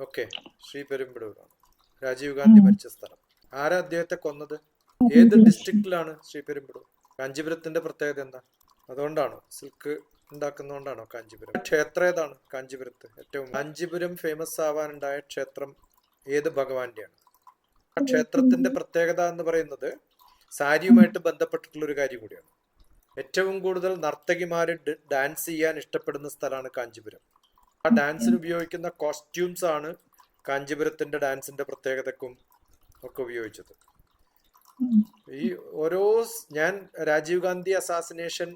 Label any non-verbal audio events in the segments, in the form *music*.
Okay. Sriperumbudur Rajiv Gandhi മരിച്ച സ്ഥലം. ആരാ അദ്ദേഹത്തെ കൊന്നത്? ഏത് ഡിസ്ട്രിക്റ്റിലാണ് ശ്രീ പെരുമ്പടൂർ കാഞ്ചീപുരത്തിന്റെ പ്രത്യേകത എന്താ? അതുകൊണ്ടാണോ? സിൽക്ക് ഉണ്ടാക്കുന്നതുകൊണ്ടാണോ കാഞ്ചീപുരം? ക്ഷേത്രം ഏതാണ് കാഞ്ചീപുരത്ത്? ഏറ്റവും കാഞ്ചീപുരം ഫേമസ് ആവാനുണ്ടായ ക്ഷേത്രം ഏത് ഭഗവാന്റെയാണ്? ആ ക്ഷേത്രത്തിന്റെ പ്രത്യേകത എന്ന് പറയുന്നത് സാരിയുമായിട്ട് ബന്ധപ്പെട്ടിട്ടുള്ള ഒരു കാര്യം കൂടിയാണ്. ഏറ്റവും കൂടുതൽ നർത്തകിമാര് ഡാൻസ് ചെയ്യാൻ ഇഷ്ടപ്പെടുന്ന സ്ഥലമാണ് കാഞ്ചീപുരം. ആ ഡാൻസിന് ഉപയോഗിക്കുന്ന കോസ്റ്റ്യൂംസ് ആണ് കാഞ്ചീപുരത്തിന്റെ ഡാൻസിന്റെ പ്രത്യേകതക്കും ഒക്കെ ഉപയോഗിച്ചത്. ഈ ഓരോ ഞാൻ രാജീവ് ഗാന്ധി അസാസിനേഷൻ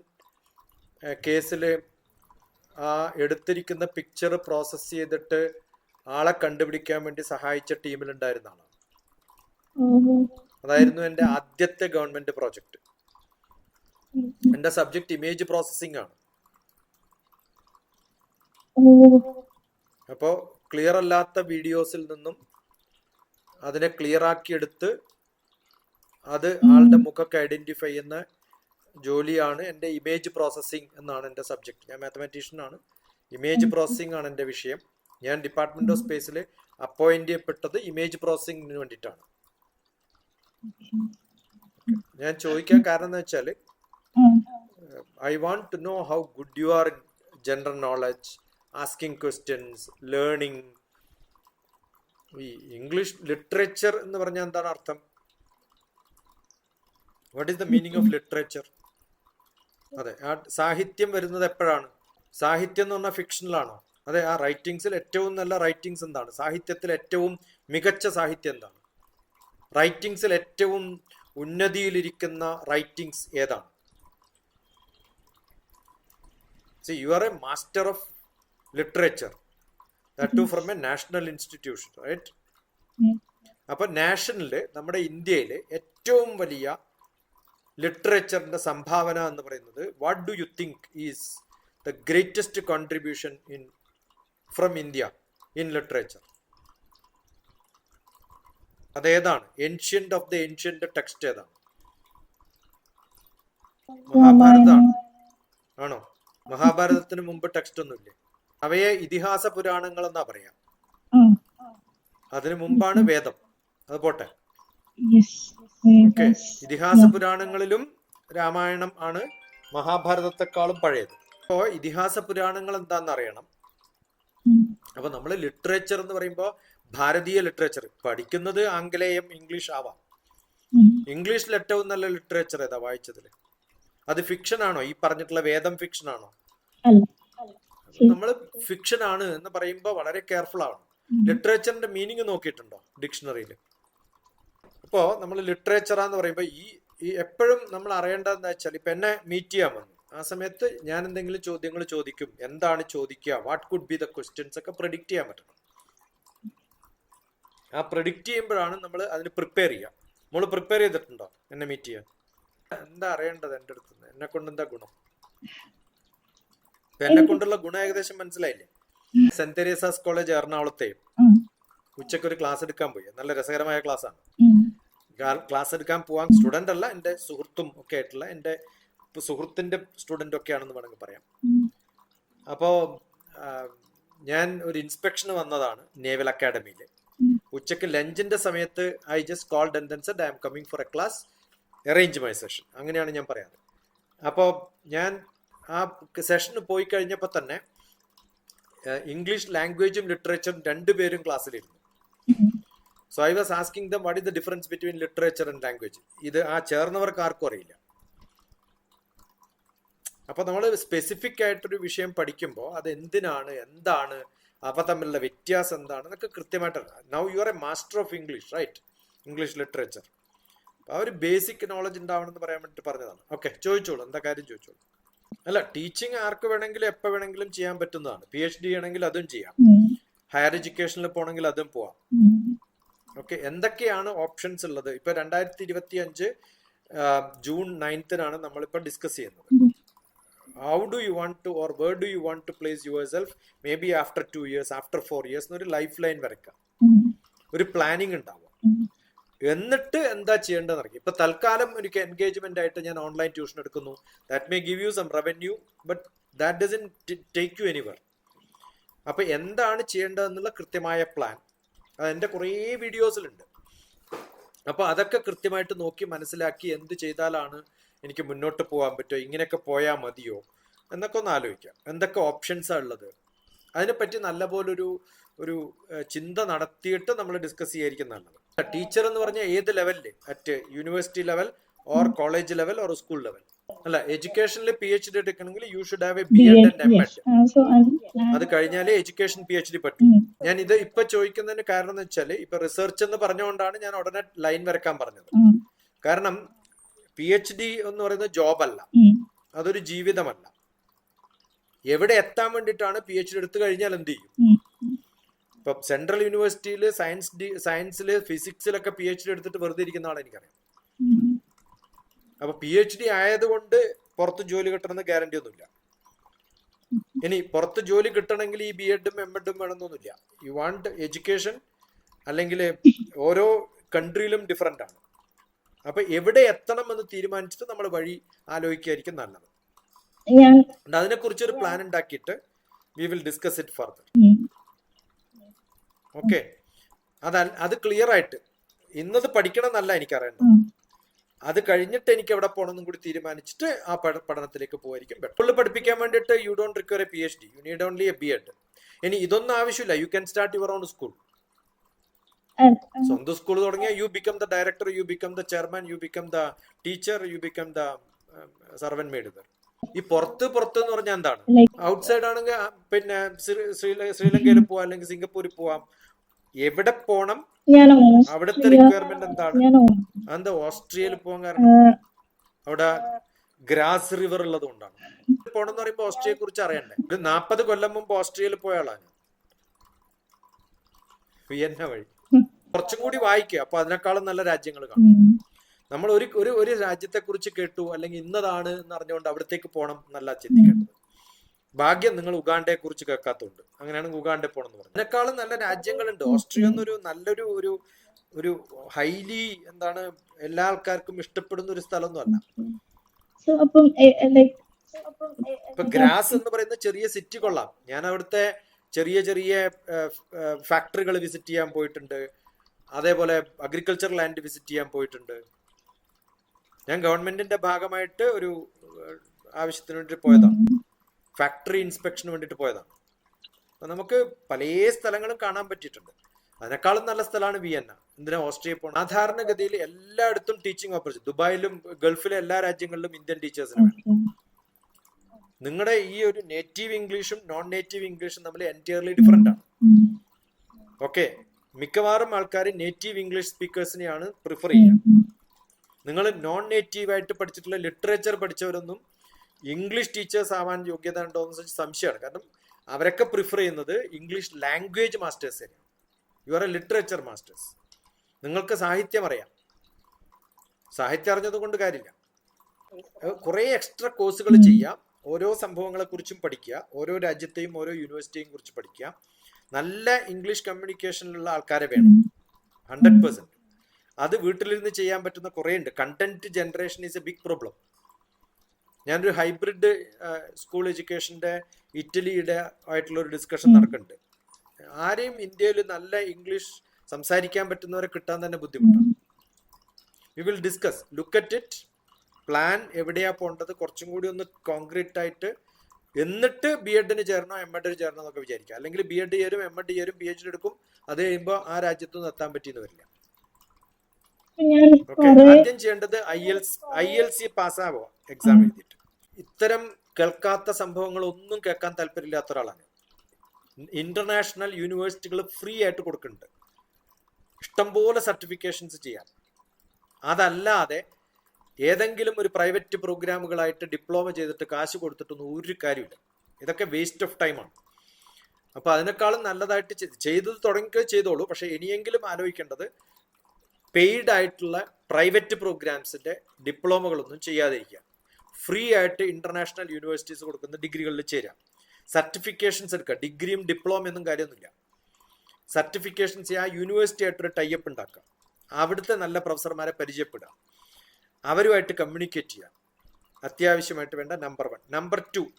കേസിൽ ആ എടുത്തിരിക്കുന്ന പിക്ചർ പ്രോസസ് ചെയ്തിട്ട് ആളെ കണ്ടുപിടിക്കാൻ വേണ്ടി സഹായിച്ച ടീമിലുണ്ടായിരുന്ന ആളാണ് അതായിരുന്നു എന്റെ ആദ്യത്തെ ഗവൺമെന്റ് പ്രോജക്റ്റ് എന്റെ സബ്ജക്ട് ഇമേജ് പ്രോസസ്സിംഗ് ആണ് അപ്പോൾ ക്ലിയർ അല്ലാത്ത വീഡിയോസിൽ നിന്നും അതിനെ ക്ലിയർ ആക്കി എടുത്ത് അത് ആളുടെ മുഖമൊക്കെ ഐഡന്റിഫൈ ചെയ്യുന്ന ജോലിയാണ് എന്റെ ഇമേജ് പ്രോസസ്സിംഗ് എന്നാണ് എന്റെ സബ്ജക്ട് ഞാൻ മാത്തമാറ്റീഷ്യൻ ആണ്. ഇമേജ് പ്രോസസ്സിംഗ് ആണ് എന്റെ വിഷയം. ഞാൻ ഡിപ്പാർട്ട്മെന്റ് ഓഫ് സ്പേസിൽ അപ്പോയിന്റ് ചെയ്യപ്പെട്ടത് ഇമേജ് പ്രോസസ്സിംഗിന് വേണ്ടിയിട്ടാണ്. ഞാൻ ചോദിക്കാൻ കാരണം എന്ന് വെച്ചാൽ I want to know how good you are general knowledge asking questions learning ഈ ഇംഗ്ലീഷ് ലിറ്ററേച്ചർ എന്ന് പറഞ്ഞാൽ എന്താണ് അർത്ഥം? What is the meaning of literature അതെ ആ സാഹിത്യം വരുന്നത് എപ്പോഴാണ്? സാഹിത്യം എന്ന് പറഞ്ഞാൽ ഫിക്ഷനിലാണോ അതെ ആ റൈറ്റിംഗ്സിൽ ഏറ്റവും നല്ല റൈറ്റിംഗ്സ് എന്താണ്? സാഹിത്യത്തിൽ ഏറ്റവും മികച്ച സാഹിത്യം എന്താണ്? റൈറ്റിംഗ്സിൽ ഏറ്റവും ഉന്നതിയിലിരിക്കുന്ന റൈറ്റിംഗ്സ് ഏതാണ്? You are a master of literature that too from a national institution right അപ്പൊ നാഷണലിൽ നമ്മുടെ ഇന്ത്യയിലെ ഏറ്റവും വലിയ ലിറ്ററേച്ചറിന്റെ സംഭാവന എന്ന് പറയുന്നത് what do you think is the greatest contribution in from India in literature അതേതാണ് ancient of the ancient text ഏതാണ്? മഹാഭാരതാണ് ആണോ? മഹാഭാരതത്തിന് മുമ്പ് ടെക്സ്റ്റ് ഒന്നുമില്ലേ? അവയെ ഇതിഹാസ പുരാണങ്ങൾ എന്നാ പറയാം അതിനു മുമ്പാണ് വേദം. അത് പോട്ടെ. ഓക്കെ. ഇതിഹാസ പുരാണങ്ങളിലും രാമായണം ആണ് മഹാഭാരതത്തെക്കാളും പഴയത്. അപ്പോ ഇതിഹാസ പുരാണങ്ങൾ എന്താന്ന് അറിയണം? അപ്പൊ നമ്മൾ ലിറ്ററേച്ചർ എന്ന് പറയുമ്പോൾ ഭാരതീയ ലിറ്ററേച്ചർ. പഠിക്കുന്നത് ആംഗലേയം ഇംഗ്ലീഷ് ആവാം. ഇംഗ്ലീഷിൽ ഏറ്റവും നല്ല ലിറ്ററേച്ചർ ഏതാ വായിച്ചതിൽ? അത് ഫിക്ഷൻ ആണോ? ഈ പറഞ്ഞിട്ടുള്ള വേദം ഫിക്ഷൻ ആണോ? നമ്മൾ ഫിക്ഷൻ ആണ് എന്ന് പറയുമ്പോൾ വളരെ കെയർഫുൾ ആണ്. ലിറ്ററേച്ചറിന്റെ മീനിങ് നോക്കിയിട്ടുണ്ടോ ഡിക്ഷണറിയിൽ അപ്പോ നമ്മൾ ലിറ്ററേച്ചർ എന്ന് പറയുമ്പോൾ ഈ ഈ എപ്പോഴും നമ്മൾ അറിയേണ്ടതെന്ന് വെച്ചാൽ ഇപ്പൊ എന്നെ മീറ്റ് ചെയ്യാൻ വന്നു. ആ സമയത്ത് ഞാൻ എന്തെങ്കിലും ചോദ്യങ്ങൾ ചോദിക്കും. എന്താണ് ചോദിക്കുക? What could be the questions ഒക്കെ പ്രഡിക്റ്റ് ചെയ്യാൻ പറ്റണം. ആ പ്രഡിക്റ്റ് ചെയ്യുമ്പോഴാണ് നമ്മൾ അതിന് പ്രിപ്പയർ ചെയ്യുക. നമ്മൾ പ്രിപ്പയർ ചെയ്തിട്ടുണ്ടോ എന്നെ മീറ്റ് ചെയ്യാൻ? എന്താ അറിയേണ്ടത് എന്റെ അടുത്ത് എന്നെ കൊണ്ട് എന്താ ഗുണം? എന്നെ കൊണ്ടുള്ള ഗുണം ഏകദേശം മനസ്സിലായില്ലേ? സെന്റ് തെരേസാസ് കോളേജ് എറണാകുളത്തെ ഉച്ചയ്ക്ക് ഒരു ക്ലാസ് എടുക്കാൻ പോയി. നല്ല രസകരമായ ക്ലാസ് ആണ് ക്ലാസ് എടുക്കാൻ പോവാൻ സ്റ്റുഡന്റ് അല്ല എന്റെ സുഹൃത്തും ഒക്കെ ആയിട്ടുള്ള എന്റെ സുഹൃത്തിന്റെ സ്റ്റുഡന്റ് ഒക്കെ ആണെന്ന് വേണമെങ്കിൽ പറയാം. അപ്പോ ഞാൻ ഒരു ഇൻസ്പെക്ഷന് വന്നതാണ് നേവൽ അക്കാഡമിയിൽ ഉച്ചയ്ക്ക് ലഞ്ചിന്റെ സമയത്ത് I just called and then said I am coming for a class arrange my session അങ്ങനെയാണ് ഞാൻ പറയാറ്. അപ്പോൾ ഞാൻ ആ സെഷന് പോയി കഴിഞ്ഞപ്പോൾ തന്നെ ഇംഗ്ലീഷ് ലാംഗ്വേജും ലിറ്ററേച്ചറും രണ്ടുപേരും ക്ലാസ്സിലിരുന്നു so I was asking them what is the difference between literature and language ഇത് ആ ചേർന്നവർക്ക് ആർക്കും അറിയില്ല. അപ്പൊ നമ്മൾ സ്പെസിഫിക് ആയിട്ടൊരു വിഷയം പഠിക്കുമ്പോൾ അത് എന്തിനാണ് എന്താണ് അവ തമ്മിലുള്ള വ്യത്യാസം എന്താണ് എന്നൊക്കെ കൃത്യമായിട്ട് now you are a master of English right English literature ആ ഒരു ബേസിക് നോളജ് ഉണ്ടാവണമെന്ന് പറയാൻ വേണ്ടിട്ട് പറഞ്ഞതാണ്. ഓക്കെ ചോദിച്ചോളൂ. എന്താ കാര്യം ചോദിച്ചോളൂ? അല്ല ടീച്ചിങ് ആർക്ക് വേണമെങ്കിലും എപ്പോൾ വേണമെങ്കിലും ചെയ്യാൻ പറ്റുന്നതാണ്. പി എച്ച് ഡി ആണെങ്കിൽ അതും ചെയ്യാം. ഹയർ എഡ്യൂക്കേഷനിൽ പോകണമെങ്കിൽ അതും പോവാം. ഓക്കെ എന്തൊക്കെയാണ് ഓപ്ഷൻസ് ഉള്ളത്? ഇപ്പൊ രണ്ടായിരത്തി ഇരുപത്തി അഞ്ച് ജൂൺ നയൻത്തിനാണ് നമ്മളിപ്പോൾ ഡിസ്കസ് ചെയ്യുന്നത്. How do you want to or where do you want to place yourself maybe after two years after four years ഒരു ലൈഫ് ലൈൻ വരയ്ക്കാം ഒരു പ്ലാനിങ് ഉണ്ടാവും എന്നിട്ട് എന്താ ചെയ്യേണ്ടതെന്ന് അറിയാം ഇപ്പൊ തൽക്കാലം എനിക്ക് എൻഗേജ്മെന്റ് ആയിട്ട് ഞാൻ ഓൺലൈൻ ട്യൂഷൻ എടുക്കുന്നു. That may give you some revenue but that doesn't take you anywhere അപ്പൊ എന്താണ് ചെയ്യേണ്ടതെന്നുള്ള കൃത്യമായ പ്ലാൻ അത് എന്റെ കുറേ വീഡിയോസിലുണ്ട് അപ്പൊ അതൊക്കെ കൃത്യമായിട്ട് നോക്കി മനസ്സിലാക്കി എന്ത് ചെയ്താലാണ് എനിക്ക് മുന്നോട്ട് പോകാൻ പറ്റുമോ ഇങ്ങനെയൊക്കെ പോയാൽ മതിയോ എന്നൊക്കെ ഒന്ന് ആലോചിക്കാം എന്തൊക്കെ ഓപ്ഷൻസ് ഓപ്ഷൻസാണ് ഉള്ളത്? അതിനെപ്പറ്റി നല്ലപോലൊരു ഒരു ചിന്ത നടത്തിയിട്ട് നമ്മൾ ഡിസ്കസ് ചെയ്യായിരിക്കും നല്ലത്. ടീച്ചർ എന്ന് പറഞ്ഞാൽ ഏത് ലെവലിൽ at university level or college level or school level അല്ല എഡ്യൂക്കേഷനിൽ പി എച്ച് ഡി എടുക്കണമെങ്കിൽ you should have a B Ed and M. Ed അത് കഴിഞ്ഞാലേ എഡ്യൂക്കേഷൻ പി എച്ച് ഡി പറ്റും ഞാൻ ഇത് ഇപ്പൊ ചോദിക്കുന്നതിന് കാരണം എന്ന് വെച്ചാൽ ഇപ്പൊ റിസർച്ച് എന്ന് പറഞ്ഞുകൊണ്ടാണ് ഞാൻ ഉടനെ ലൈൻ വരക്കാൻ പറഞ്ഞത്. കാരണം പി എച്ച് ഡി എന്ന് പറയുന്നത് ജോബ് അല്ല. അതൊരു ജീവിതമല്ല. എവിടെ എത്താൻ വേണ്ടിയിട്ടാണ് പി എച്ച് ഡി എടുത്തു കഴിഞ്ഞാൽ എന്ത് ചെയ്യും? ഇപ്പൊ സെൻട്രൽ യൂണിവേഴ്സിറ്റിയിൽ സയൻസ് ഡി സയൻസിൽ ഫിസിക്സിലൊക്കെ പി എച്ച് ഡി എടുത്തിട്ട് വെറുതെ ഇരിക്കുന്ന ആളെ എനിക്കറിയാം. അപ്പൊ പി എച്ച് ഡി ആയതുകൊണ്ട് പുറത്ത് ജോലി കിട്ടണമെന്ന് ഗ്യാരണ്ടി ഒന്നുമില്ല. ഇനി പുറത്ത് ജോലി കിട്ടണമെങ്കിൽ ഈ ബി എഡും എം എഡും വേണമെന്നൊന്നുമില്ല. യു വാണ്ട് എഡ്യൂക്കേഷൻ അല്ലെങ്കിൽ ഓരോ കൺട്രിയിലും ഡിഫറെന്റ് ആണ്. അപ്പൊ എവിടെ എത്തണം എന്ന് തീരുമാനിച്ചിട്ട് നമ്മൾ വഴി ആലോചിക്കായിരിക്കും നല്ലത്. അതിനെക്കുറിച്ച് ഒരു പ്ലാൻ ഉണ്ടാക്കിയിട്ട് we will discuss it further okay. അത് അത് ക്ലിയർ ആയിട്ട്. ഇന്നത് പഠിക്കണം എന്നല്ല എനിക്കറിയേണ്ടത്. mm, അത് കഴിഞ്ഞിട്ട് എനിക്ക് എവിടെ പോകണമെന്നും കൂടി തീരുമാനിച്ചിട്ട് ആ പഠ പഠനത്തിലേക്ക് പോയിരിക്കും പുള്ളി പഠിപ്പിക്കാൻ വേണ്ടിയിട്ട് you don't require a P H D you need only a B Ed ഇനി ഇതൊന്നും ആവശ്യമില്ല. You can start your own school സ്വന്തം സ്കൂൾ തുടങ്ങിയ you become the director you become the chairman you become the teacher you become the servant maid ഈ പുറത്ത് പുറത്ത് എന്ന് പറഞ്ഞാൽ എന്താണ്? ഔട്ട്സൈഡ് ആണെങ്കിൽ പിന്നെ ശ്രീലങ്കയിൽ പോവാം അല്ലെങ്കിൽ സിംഗപ്പൂരിൽ പോവാം. എവിടെ പോണം? അവിടുത്തെ റിക്വയർമെന്റ് എന്താണ്? എന്താ ഓസ്ട്രിയയിൽ പോകാൻ കാരണം? അവിടെ ഗ്രാസ് റിവർ ഉള്ളത് കൊണ്ടാണ്. പോണെന്ന് പറയുമ്പോൾ ഓസ്ട്രിയയെ കുറിച്ച് അറിയണ്ടേ? ഒരു നാപ്പത് കൊല്ലം മുമ്പ് ഓസ്ട്രിയയിൽ പോയ ആളാണ് വിയന്ന വഴി. കുറച്ചും കൂടി വായിക്കുക അപ്പൊ അതിനേക്കാളും നല്ല രാജ്യങ്ങൾ കാണും. നമ്മൾ ഒരു ഒരു ഒരു രാജ്യത്തെ കുറിച്ച് കേട്ടു അല്ലെങ്കിൽ ഇന്നതാണ് എന്ന് അറിഞ്ഞുകൊണ്ട് അവിടത്തേക്ക് പോകണം എന്നല്ല ചിന്തിക്കേണ്ടത്. ഭാഗ്യം നിങ്ങൾ ഉഗാണ്ടയെ കുറിച്ച് കേൾക്കാത്തതുണ്ട് അങ്ങനെയാണെങ്കിൽ ഉഗാണ്ടെ പോണെന്ന് പറഞ്ഞത്. പറഞ്ഞു അതിനേക്കാളും നല്ല രാജ്യങ്ങളുണ്ട്. ഓസ്ട്രിയ എന്നൊരു നല്ലൊരു ഒരു ഒരു ഹൈലി എന്താണ് എല്ലാ ആൾക്കാർക്കും ഇഷ്ടപ്പെടുന്ന ഒരു സ്ഥലമൊന്നും അല്ല so അപ്പം like ഇപ്പൊ ഗ്രാസ് എന്ന് പറയുന്ന ചെറിയ സിറ്റി കൊള്ളാം. ഞാൻ അവിടുത്തെ ചെറിയ ചെറിയ ഫാക്ടറികൾ വിസിറ്റ് ചെയ്യാൻ പോയിട്ടുണ്ട്. അതേപോലെ അഗ്രികൾച്ചർ ലാൻഡ് വിസിറ്റ് ചെയ്യാൻ പോയിട്ടുണ്ട്. ഞാൻ ഗവൺമെന്റിന്റെ ഭാഗമായിട്ട് ഒരു ആവശ്യത്തിന് വേണ്ടി പോയതാണ് ഫാക്ടറി ഇൻസ്പെക്ഷന് വേണ്ടിയിട്ട് പോയതാണ്. അപ്പൊ നമുക്ക് പല സ്ഥലങ്ങളും കാണാൻ പറ്റിയിട്ടുണ്ട്. അതിനേക്കാളും നല്ല സ്ഥലമാണ് വിയന്ന. എന്തിനാ ഓസ്ട്രിയ പോകണം സാധാരണഗതിയിൽ എല്ലായിടത്തും ടീച്ചിങ് ഓപ്പർച്യൂണിറ്റി ദുബായിലും ഗൾഫിലെ എല്ലാ രാജ്യങ്ങളിലും ഇന്ത്യൻ ടീച്ചേഴ്സിന് വേണം okay. നിങ്ങളുടെ ഈ ഒരു നേറ്റീവ് ഇംഗ്ലീഷും നോൺ നേറ്റീവ് ഇംഗ്ലീഷും തമ്മിൽ എന്റയർലി ഡിഫറെന്റ് ആണ്. ഓക്കെ മിക്കവാറും ആൾക്കാർ നേറ്റീവ് ഇംഗ്ലീഷ് സ്പീക്കേഴ്സിനെയാണ് പ്രിഫർ ചെയ്യുക. നിങ്ങൾ നോൺ നേറ്റീവ് ആയിട്ട് പഠിച്ചിട്ടുള്ള ലിറ്ററേച്ചർ പഠിച്ചവരൊന്നും ഇംഗ്ലീഷ് ടീച്ചേഴ്സ് ആവാൻ യോഗ്യത ഉണ്ടോ എന്ന് വെച്ചാൽ സംശയമാണ്. കാരണം അവരൊക്കെ പ്രിഫർ ചെയ്യുന്നത് ഇംഗ്ലീഷ് ലാംഗ്വേജ് മാസ്റ്റേഴ്സ് തന്നെയാണ് you are a literature masters നിങ്ങൾക്ക് സാഹിത്യം അറിയാം. സാഹിത്യം അറിഞ്ഞത് കൊണ്ട് കാര്യമില്ല. കുറേ എക്സ്ട്രാ കോഴ്സുകൾ ചെയ്യാം. ഓരോ സംഭവങ്ങളെ കുറിച്ചും പഠിക്കുക. ഓരോ രാജ്യത്തെയും ഓരോ യൂണിവേഴ്സിറ്റിയെയും കുറിച്ച് പഠിക്കുക. നല്ല ഇംഗ്ലീഷ് കമ്മ്യൂണിക്കേഷനിലുള്ള ആൾക്കാരെ വേണം. ഹൺഡ്രഡ് പെർസെന്റ് അത് വീട്ടിലിരുന്ന് ചെയ്യാൻ പറ്റുന്ന കുറേ ഉണ്ട്. Content generation is a big problem ഞാനൊരു ഹൈബ്രിഡ് സ്കൂൾ എഡ്യൂക്കേഷന്റെ ഇറ്റലിയുടെ ആയിട്ടുള്ള ഒരു ഡിസ്കഷൻ നടക്കുന്നുണ്ട്. ആരെയും ഇന്ത്യയിൽ നല്ല ഇംഗ്ലീഷ് സംസാരിക്കാൻ പറ്റുന്നവരെ കിട്ടാൻ തന്നെ ബുദ്ധിമുട്ടാണ് we will discuss look at it plan എവിടെയാ പോകേണ്ടത് കുറച്ചും കൂടി ഒന്ന് കോൺക്രീറ്റ് ആയിട്ട് എന്നിട്ട് ബി എഡിന് ചേരണോ എം എഡിന് ചേരണോ എന്നൊക്കെ വിചാരിക്കുക അല്ലെങ്കിൽ ബി എഡ് ചേരും എം എഡ് ചേരും പി എച്ച് ഡി എടുക്കും. അത് കഴിയുമ്പോൾ ആ രാജ്യത്തൊന്നും എത്താൻ പറ്റിയെന്ന് വരില്ല. ആദ്യം ചെയ്യേണ്ടത് I L I L C പാസ്സാവോ exam എഴുതിയിട്ട്. ഇത്തരം കേൾക്കാത്ത സംഭവങ്ങൾ ഒന്നും കേൾക്കാൻ താല്പര്യമില്ലാത്ത ഒരാളാണ് ഇന്റർനാഷണൽ യൂണിവേഴ്സിറ്റികൾ ഫ്രീ ആയിട്ട് കൊടുക്കുന്നുണ്ട്. ഇഷ്ടംപോലെ സർട്ടിഫിക്കേഷൻസ് ചെയ്യാൻ. അതല്ലാതെ ഏതെങ്കിലും ഒരു പ്രൈവറ്റ് പ്രോഗ്രാമുകളായിട്ട് ഡിപ്ലോമ ചെയ്തിട്ട് കാശ് കൊടുത്തിട്ടൊന്നും ഒരു കാര്യമില്ല. ഇതൊക്കെ വേസ്റ്റ് ഓഫ് ടൈമാണ് അപ്പൊ അതിനേക്കാളും നല്ലതായിട്ട് ചെയ്ത് ചെയ്തത് തുടങ്ങി ചെയ്തോളൂ. പക്ഷെ ഇനിയെങ്കിലും ആലോചിക്കേണ്ടത് പെയ്ഡ് ആയിട്ടുള്ള പ്രൈവറ്റ് പ്രോഗ്രാംസിന്റെ ഡിപ്ലോമകളൊന്നും ചെയ്യാതിരിക്കുക. ഫ്രീ ആയിട്ട് ഇന്റർനാഷണൽ യൂണിവേഴ്സിറ്റീസ് കൊടുക്കുന്ന ഡിഗ്രികളിൽ ചേരാം. സർട്ടിഫിക്കേഷൻസ് എടുക്കുക. ഡിഗ്രിയും ഡിപ്ലോമ ഒന്നും കാര്യമൊന്നുമില്ല. സർട്ടിഫിക്കേഷൻസ് ആ യൂണിവേഴ്സിറ്റി ആയിട്ടൊരു ടൈപ്പ് ഉണ്ടാക്കുക. അവിടുത്തെ നല്ല പ്രൊഫസർമാരെ പരിചയപ്പെടുക. അവരുമായിട്ട് കമ്മ്യൂണിക്കേറ്റ് ചെയ്യുക. അത്യാവശ്യമായിട്ട് വേണ്ട നമ്പർ വൺ നമ്പർ ടു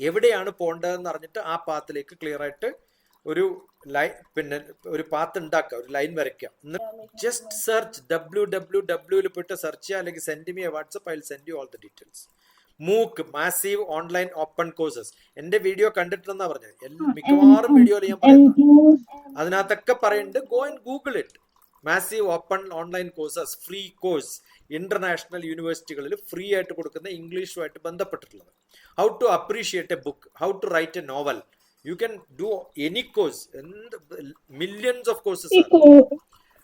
എവിടെയാണ് പോകേണ്ടതെന്ന് അറിഞ്ഞിട്ട് ആ പാത്തിലേക്ക് ക്ലിയർ ആയിട്ട് ഒരു ലൈൻ പിന്നെ ഒരു പാത്ത് ഉണ്ടാക്കുക ഒരു ലൈൻ വരയ്ക്കുക ജസ്റ്റ് സെർച്ച് ഡബ്ല്യൂ ഡബ്ല്യൂ ഡബ്ല്യൂയിൽ പോയിട്ട് സെർച്ച് ചെയ്യുക അല്ലെങ്കിൽ send me WhatsApp I send you all the details MOOC massive online open courses എന്റെ വീഡിയോ കണ്ടിട്ടുണ്ടെന്നാ പറഞ്ഞത് മിക്കവാറും വീഡിയോയിൽ ഞാൻ പറയുന്നത് അതിനകത്തൊക്കെ പറയുന്നുണ്ട് go and Google it massive open online courses free course international യൂണിവേഴ്സിറ്റികളിൽ ഫ്രീ ആയിട്ട് കൊടുക്കുന്ന ഇംഗ്ലീഷുമായിട്ട് ബന്ധപ്പെട്ടിട്ടുള്ളത്. How to appreciate a book how to write a novel you can do any course എന്ത് മില്യൺസ് ഓഫ് കോഴ്സസ്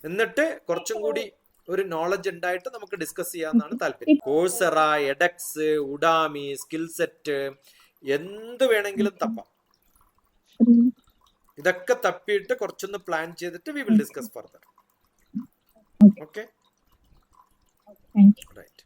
എന്നിട്ട് കുറച്ചും കൂടി ഒരു നോളജ് ഉണ്ടായിട്ട് നമുക്ക് ഡിസ്കസ് ചെയ്യാന്നാണ് *laughs* താല്പര്യം. Coursera edX Udemy skill set എന്ത് വേണമെങ്കിലും തപ്പാം. *laughs* ഇതൊക്കെ തപ്പിയിട്ട് കുറച്ചൊന്ന് പ്ലാൻ ചെയ്തിട്ട് we will discuss further okay right